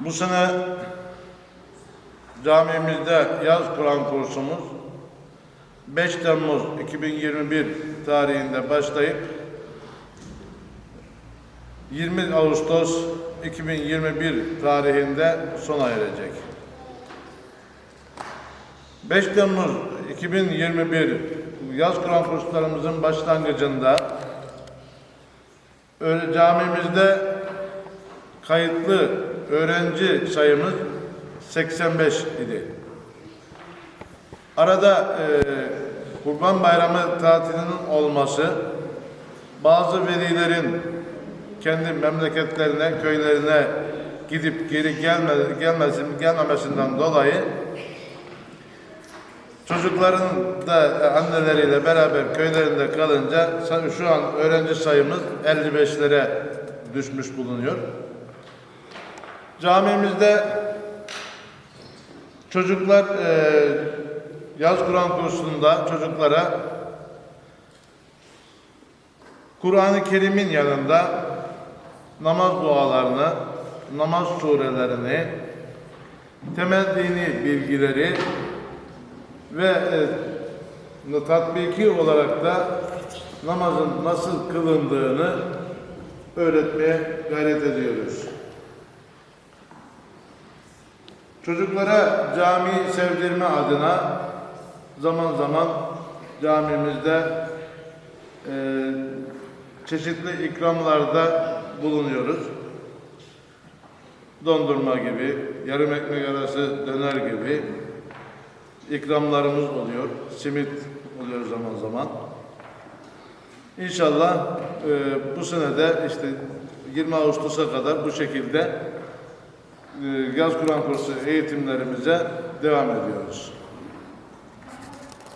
Bu sene camimizde yaz Kur'an kursumuz 5 Temmuz 2021 tarihinde başlayıp 20 Ağustos 2021 tarihinde sona erecek. 5 Temmuz 2021 yaz Kur'an kurslarımızın başlangıcında camimizde kayıtlı öğrenci sayımız 85 idi. Arada e, Kurban Bayramı tatilinin olması, bazı velilerin kendi memleketlerine, köylerine gidip geri gelme, gelmesin, gelmemesinden dolayı çocukların da e, anneleriyle beraber köylerinde kalınca şu an öğrenci sayımız 55'lere düşmüş bulunuyor. Camimizde çocuklar e, yaz Kur'an kursunda çocuklara Kur'an-ı Kerim'in yanında namaz dualarını, namaz surelerini, temel dini bilgileri ve e, tatbiki olarak da namazın nasıl kılındığını öğretmeye gayret ediyoruz. Çocuklara cami sevdirme adına zaman zaman camimizde e, çeşitli ikramlarda bulunuyoruz. Dondurma gibi, yarım ekmek arası döner gibi ikramlarımız oluyor. Simit oluyor zaman zaman. İnşallah e, bu sene de işte 20 Ağustos'a kadar bu şekilde yaz Kur'an kursu eğitimlerimize devam ediyoruz.